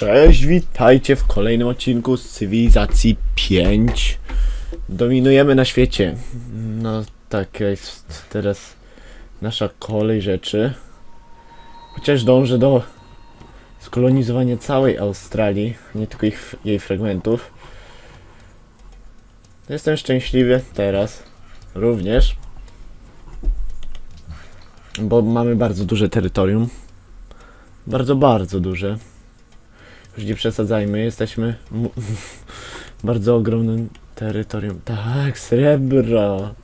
Cześć, witajcie w kolejnym odcinku z Cywilizacji 5. Dominujemy na świecie. No, taka jest teraz nasza kolej rzeczy. Chociaż dążę do skolonizowania całej Australii, nie tylko ich, jej fragmentów. Jestem szczęśliwy teraz również, bo mamy bardzo duże terytorium. Bardzo, bardzo duże. Już nie przesadzajmy, jesteśmy bardzo ogromnym terytorium. Tak, srebro.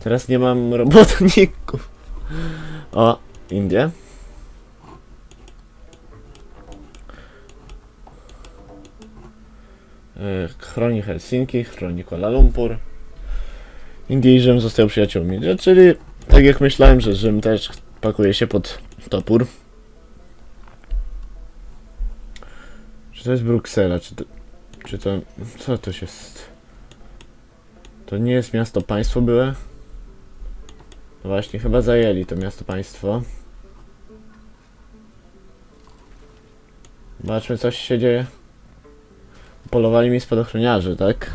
Teraz nie mam robotników. O, Indie. E, Chroni Helsinki, chroni Kuala Lumpur. Indie i Rzym zostają przyjaciółmi. No, Czyli tak jak myślałem, że Rzym też pakuje się pod topór. To jest Bruksela? Czy to, czy to. Co to jest? To nie jest miasto państwo byłe? No właśnie, chyba zajęli to miasto państwo. Zobaczmy, coś się dzieje. Polowali mi spadochroniarzy, tak?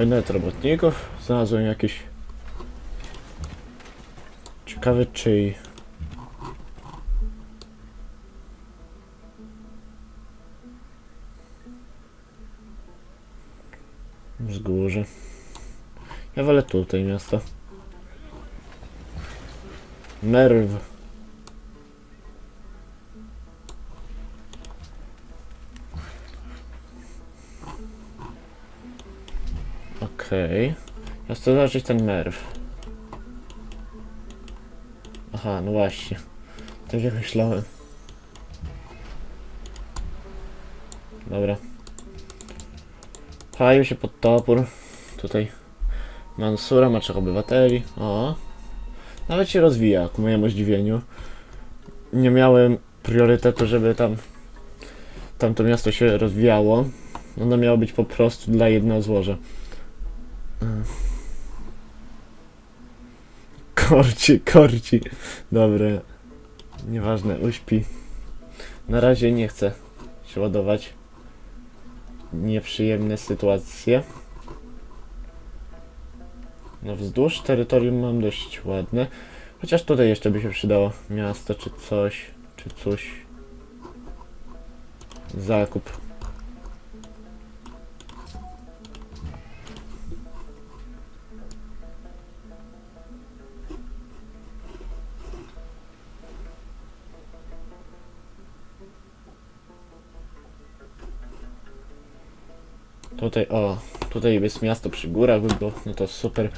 Oj, nawet robotników. Znalazłem jakiś... Ciekawy czyj. Wzgórze. Ja wolę tutaj miasto. Merw. Okej. Ja chcę zobaczyć ten merw. Aha, no właśnie. Tak jak myślałem. Dobra. Palił się pod topór. Tutaj Mansura ma trzech obywateli. O. Nawet się rozwija, ku mojemu zdziwieniu. Nie miałem priorytetu, żeby tam tamto miasto się rozwijało. Ono miało być po prostu dla jednego złoża. Korci, korci. Dobre. Nieważne, uśpi. Na razie nie chcę się ładować. Nieprzyjemne sytuacje. No wzdłuż terytorium mam dość ładne. Chociaż tutaj jeszcze by się przydało miasto czy coś, czy coś. Zakup. Tutaj, o, tutaj jest miasto przy górach, by było, no to super.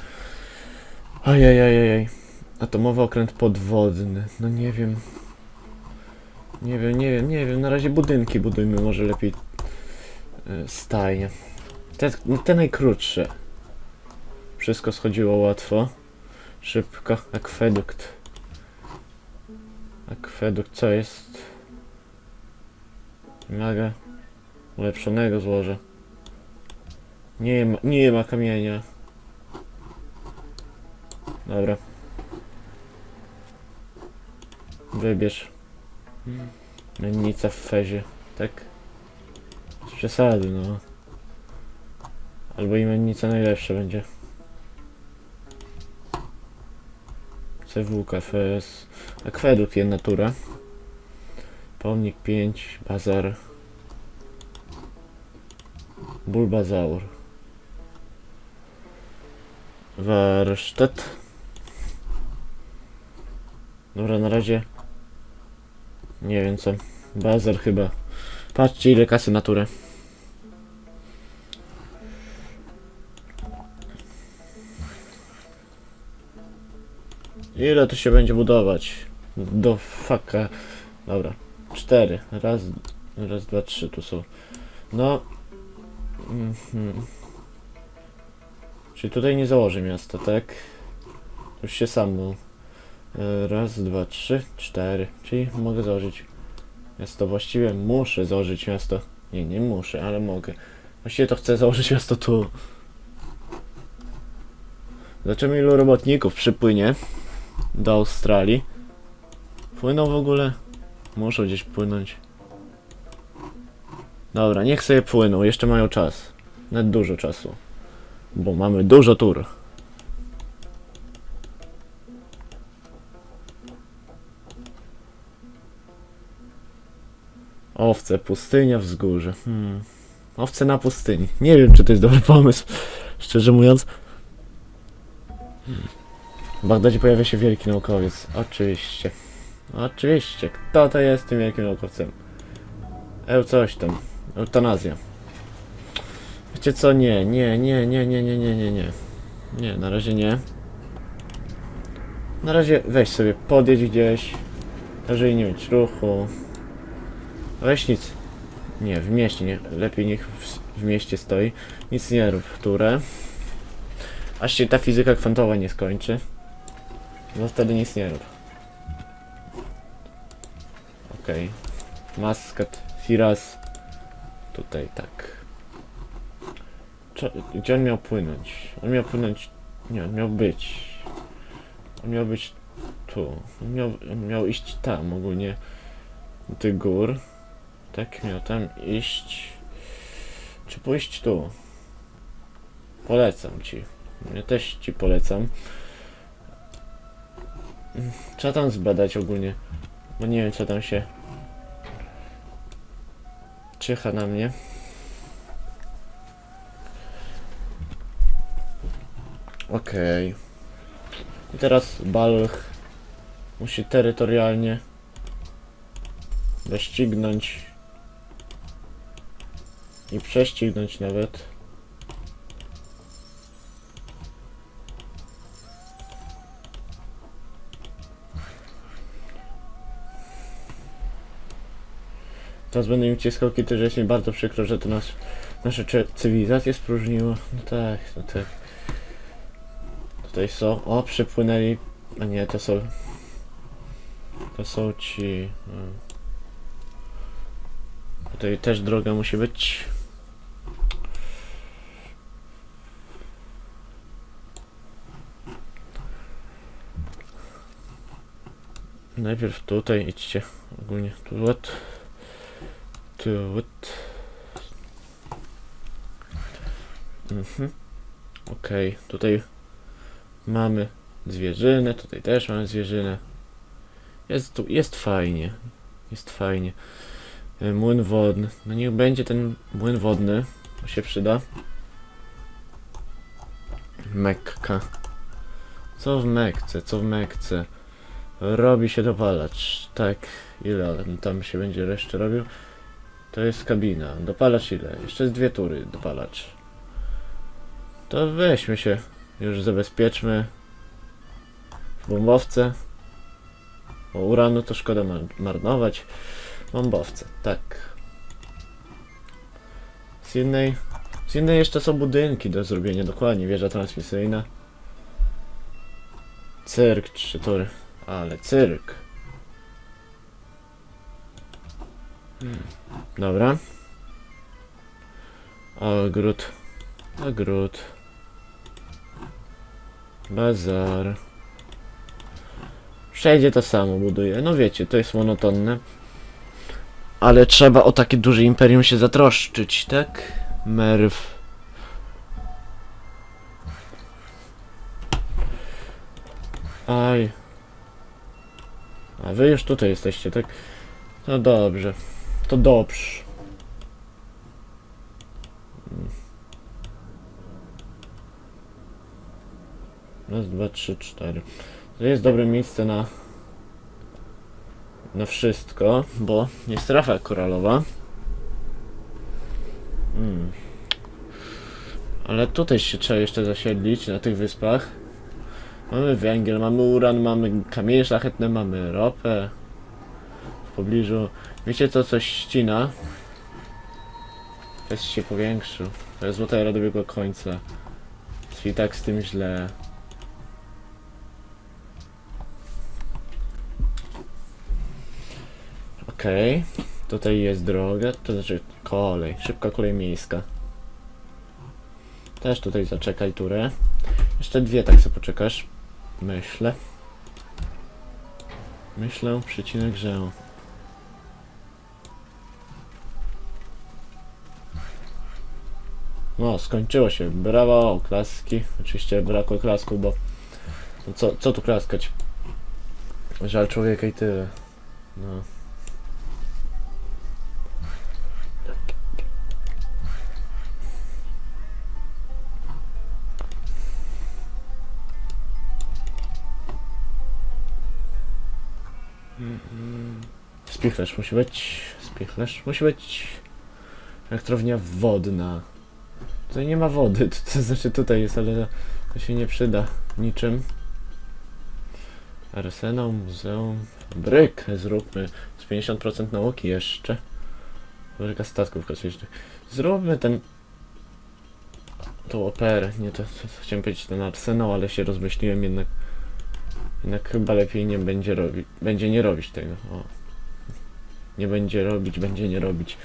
Ajajajajaj. Atomowy okręt podwodny, no nie wiem. Nie wiem, nie wiem, nie wiem, na razie budynki budujmy, może lepiej y, stajnie. Te, no te najkrótsze. Wszystko schodziło łatwo. Szybko. Akwedukt. Akwedukt, co jest? Wymaga ulepszonego złoża. Nie ma, nie ma kamienia. Dobra. Wybierz. Mennica w fezie, tak? Z przesady, no. Albo i mennica najlepsza będzie. CW, KFS. Akwedukt jedna tura. Pomnik 5, bazar. Bulbazaur. Warsztat. Dobra, na razie. Nie wiem co. Bazar chyba. Patrzcie ile kasy na turę. Ile to się będzie budować? Do faka. Dobra. Cztery. Raz, raz, dwa, trzy tu są. No. Mhm. Czyli tutaj nie założy miasta, tak? Już się sam mu E, Raz, dwa, trzy, cztery. Czyli mogę założyć miasto. Właściwie muszę założyć miasto. Nie, nie muszę, ale mogę. Właściwie to chcę założyć miasto tu. Zobaczymy ilu robotników przypłynie do Australii. Płyną w ogóle? Muszą gdzieś płynąć. Dobra, niech sobie płyną, jeszcze mają czas. Nawet dużo czasu. Bo mamy dużo tur. Owce, pustynia, wzgórze. Hmm. Owce na pustyni. Nie wiem, czy to jest dobry pomysł. Szczerze mówiąc. W Bagdadzie pojawia się wielki naukowiec. Oczywiście. Oczywiście. Kto to jest tym wielkim naukowcem? Eu coś tam. Eutanazja. Wiecie co? Nie, nie, nie, nie, nie, nie, nie, nie, nie. Nie, na razie nie. Na razie weź sobie podjedź gdzieś. Jeżeli nie mieć ruchu. Weź nic. Nie, w mieście, nie, lepiej niech w, w mieście stoi. Nic nie rób, turę. Aż się ta fizyka kwantowa nie skończy. No wtedy nic nie rób. Okej. Maskat, Firas. Tutaj tak. Cze- Gdzie on miał płynąć? On miał płynąć. Nie, on miał być. On miał być tu. On miał, on miał iść tam ogólnie. Do tych gór. Tak, miał tam iść. Czy pójść tu? Polecam ci. Ja też ci polecam. Trzeba tam zbadać ogólnie. Bo nie wiem co tam się czyha na mnie. Okej. I teraz Balch musi terytorialnie doścignąć i prześcignąć nawet. Teraz będę im wciskał kity, że jest mi bardzo przykro, że to nas, nasze cze- cywilizacje spróżniło. No tak, no tak. Tutaj są. O, przypłynęli. A nie, to są. To są ci. hmm. Tutaj też droga musi być. Najpierw tutaj idźcie. Ogólnie tu what? Tu what? Mhm. Okej, tutaj mamy zwierzynę, tutaj też mamy zwierzynę. Jest tu, jest fajnie. Jest fajnie. E, Młyn wodny. No niech będzie ten młyn wodny. To się przyda. Mekka. Co w Mekce? Co w Mekce? Robi się dopalacz. Tak. Ile on tam się będzie resztę robił? To jest kabina. Dopalacz ile? Jeszcze z dwie tury dopalacz. To weźmy się. Już zabezpieczmy. W bombowce. Bo uranu to szkoda mar- marnować. Bombowce, tak. Z innej... Z innej jeszcze są budynki do zrobienia, dokładnie, wieża transmisyjna. Cyrk, trzy tory. Ale cyrk. Hmm. Dobra. Ogród. Ogród. Bazar. Wszędzie to samo buduje. No wiecie, to jest monotonne. Ale trzeba o takie duże imperium się zatroszczyć, tak? Merw. Aj. A wy już tutaj jesteście, tak? No dobrze. To dobrze. Raz, dwa, trzy, cztery. To jest dobre miejsce na na wszystko, bo jest strefa koralowa. Mm. Ale tutaj się trzeba jeszcze zasiedlić na tych wyspach. Mamy węgiel, mamy uran, mamy kamienie szlachetne, mamy ropę w pobliżu. Wiecie co coś ścina? Fest się powiększył. To jest złota era dobiegła końca. Jest i tak z tym źle. Okej. Tutaj jest droga, to znaczy kolej, szybka kolej miejska. Też tutaj zaczekaj turę. Jeszcze dwie tak sobie poczekasz. Myślę. Myślę, przycinek, że... No, skończyło się. Brawo, klaski. Oczywiście brakło klasku, bo... No co, co tu klaskać? Żal człowieka i tyle. No. Spichlerz musi być. Spichlerz musi być. Elektrownia wodna. Tutaj nie ma wody, to, to znaczy tutaj jest, ale to, się nie przyda niczym. Arsenał, muzeum. Bryk zróbmy. Z 50% nauki jeszcze. Fabryka statków kosmicznych. Zróbmy ten. Tą operę. Nie to, to, to chciałem powiedzieć ten arsenał, ale się rozmyśliłem jednak. Jednak chyba lepiej nie będzie robić. Będzie nie robić tego. O. Nie będzie robić, będzie nie robić.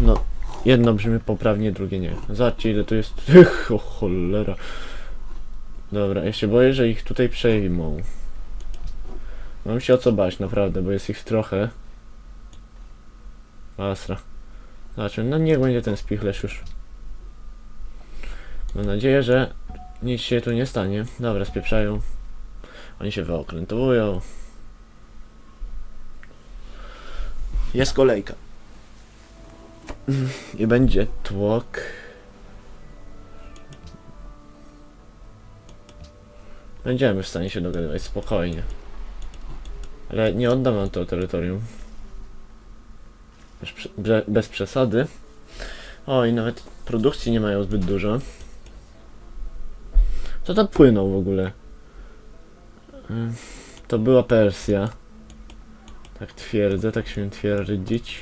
No, jedno brzmi poprawnie, drugie nie. Zobaczcie ile tu jest. Ech, o cholera. Dobra, ja się boję, że ich tutaj przejmą. Mam się o co bać, naprawdę, bo jest ich trochę. Asra. Zobaczmy, no niech będzie ten spichlerz już. Mam nadzieję, że nic się tu nie stanie. Dobra, spieprzają. Oni się wyokrętują. Jest kolejka. I będzie tłok. Będziemy w stanie się dogadywać spokojnie. Ale nie oddam wam to terytorium. Bez, bez przesady. O, i nawet produkcji nie mają zbyt dużo. Co tam płynął w ogóle? To była Persja. Tak twierdzę, tak się twierdzić.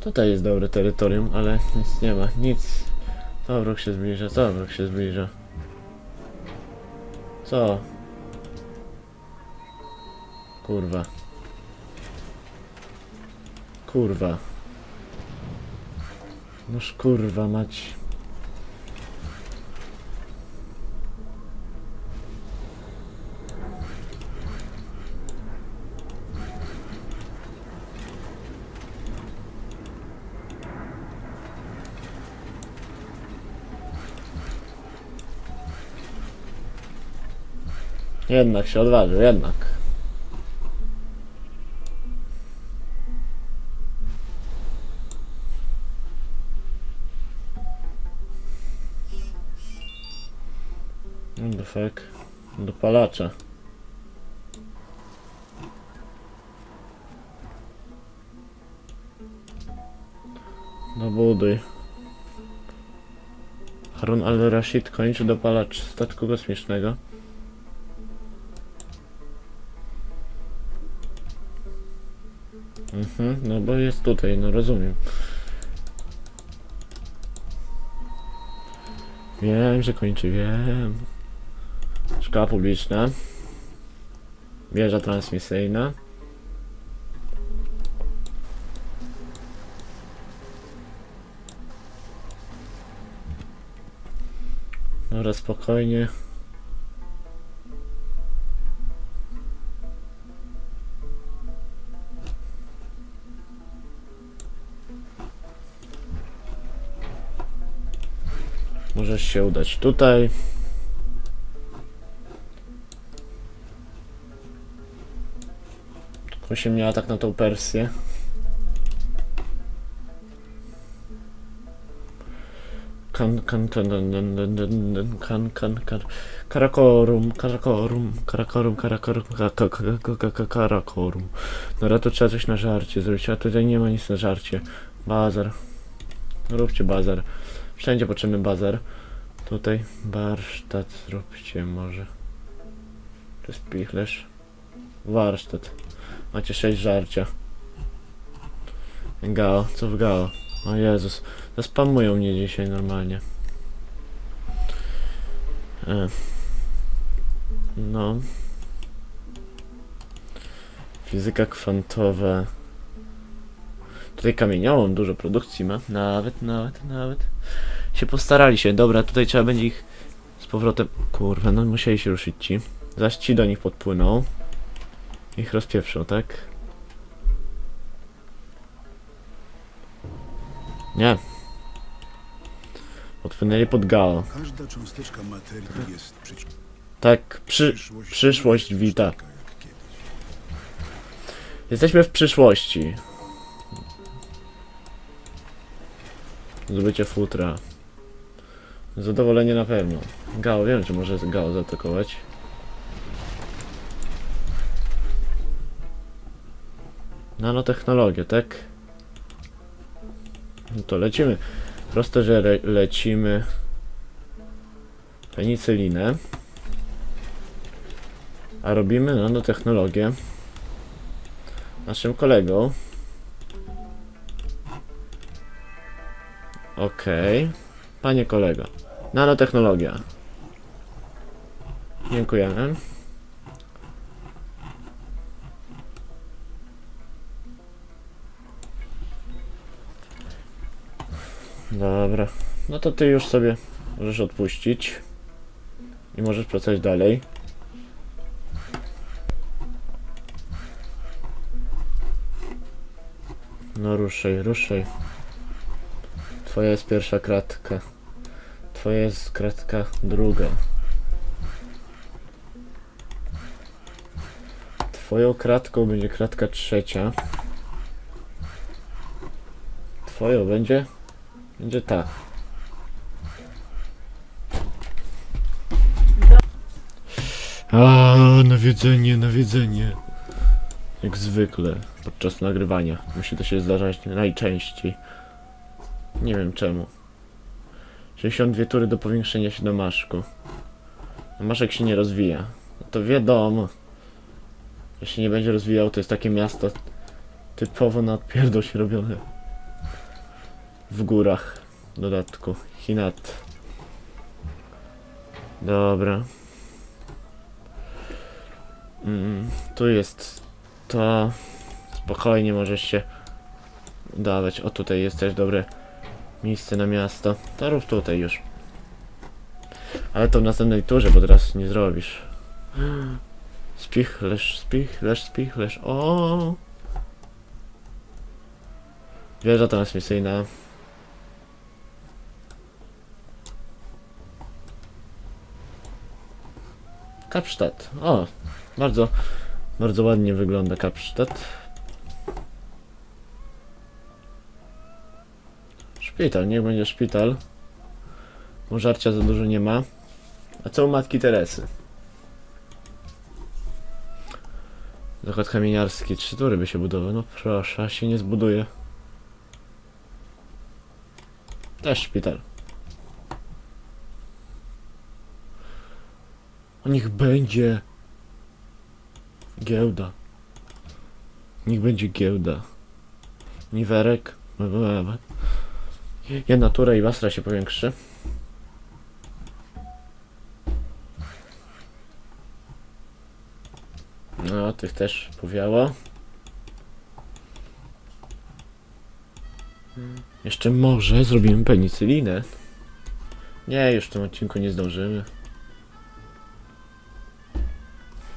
Tutaj jest dobre terytorium, ale nic nie ma, nic. To wróg się zbliża, to wróg się zbliża. Co? Kurwa. Kurwa. Noż kurwa mać. Jednak się odważył, jednak. What the fuck? Dopalacza. Dobuduj. Harun al-Rashid kończy dopalacz statku kosmicznego. Mhm, no bo jest tutaj, no rozumiem. Wiem, że kończy, wiem. Szkoła publiczna. Wieża transmisyjna. Dobra, spokojnie. Możesz się udać tutaj. Osiem miała tak na tą Persję. Kan, kan, kan, kan, kan, kan, Karakorum, karakorum, karakorum, karakorum, karakorum. No ale to trzeba coś na żarcie zrobić, a tutaj nie ma nic na żarcie. Bazar. Róbcie bazar. Wszędzie potrzebny bazar. Tutaj warsztat zróbcie może. To jest pichlerz. Warsztat. Macie sześć żarcia. Gao, co w Gao? O Jezus. Zaspamują mnie dzisiaj normalnie. E. No. Fizyka kwantowa. Tutaj kamieniołom dużo produkcji ma. Nawet, nawet, nawet. Się postarali się. Dobra, tutaj trzeba będzie ich z powrotem... Kurwa, no musieli się ruszyć ci. Zaś ci do nich podpłyną. Ich rozpieprzą, tak? Nie. Podpłynęli pod Gao. Każda cząsteczka materii jest przyci- Tak, przy... przyszłość wita. Jesteśmy w przyszłości. Zdobycie futra. Zadowolenie na pewno. Gao, wiem, czy może Gao zaatakować. Nanotechnologię, tak? No to lecimy. Proste, że le lecimy penicylinę. A robimy nanotechnologię naszym kolegą. Okej. Panie kolego. Nanotechnologia. Dziękujemy. Dobra. No to ty już sobie możesz odpuścić. I możesz pracować dalej. No ruszaj, ruszaj. Twoja jest pierwsza kratka. Twoja jest kratka druga. Twoją kratką będzie kratka trzecia. Twoją będzie? Będzie ta. A, nawiedzenie, nawiedzenie. Jak zwykle podczas nagrywania. Musi to się zdarzać najczęściej. Nie wiem czemu. 62 tury do powiększenia się domaszku. Domaszek się nie rozwija. No to wiadomo. Jeśli nie będzie rozwijał, to jest takie miasto typowo na odpierdol się robione. W górach. W dodatku. Hinat. Dobra. Mm, tu jest to. Spokojnie możesz się dawać. O, tutaj jest też dobre miejsce na miasto. To tutaj już. Ale to w następnej turze, bo teraz nie zrobisz. Spichlerz, spichlerz, spichlerz. O! Wieża transmisyjna. Kapsztad. O, bardzo, bardzo ładnie wygląda Kapsztad. Szpital, niech będzie szpital. Bo żarcia za dużo nie ma. A co u matki Teresy? Zakład kamieniarski, trzy tury by się budował. No proszę, a się nie zbuduje. Też szpital. O niech będzie. Giełda. Niech będzie giełda. Niwerek. Jedna tura i wasra się powiększy. No, tych też powiało. Jeszcze może zrobimy penicylinę. Nie, już w tym odcinku nie zdążymy.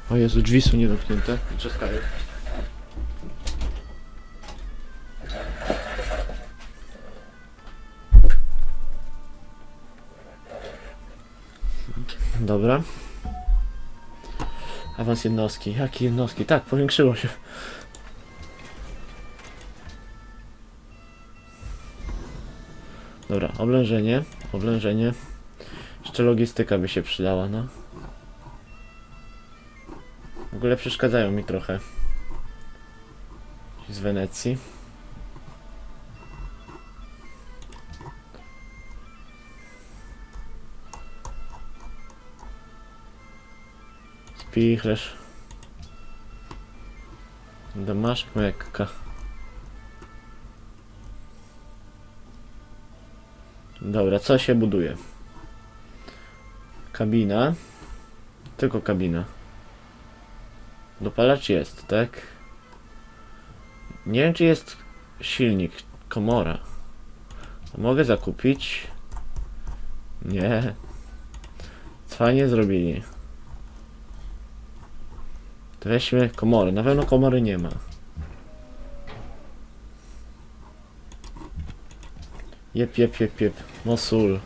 O Jezu, drzwi są niedomknięte. Trzaskają. Dobra. Awans jednostki. Jakie jednostki? Tak, powiększyło się. Dobra, oblężenie. Oblężenie. Jeszcze logistyka by się przydała, no. W ogóle przeszkadzają mi trochę. Z Wenecji. Spichlerz. Damaszek Mekka. Dobra, co się buduje? Kabina. Tylko kabina. Dopalacz jest, tak? Nie wiem, czy jest silnik, komora. Mogę zakupić? Nie. Fajnie zrobili. To weźmy komory. Na pewno komory nie ma. Jep, jep, jep, jep. Mosul.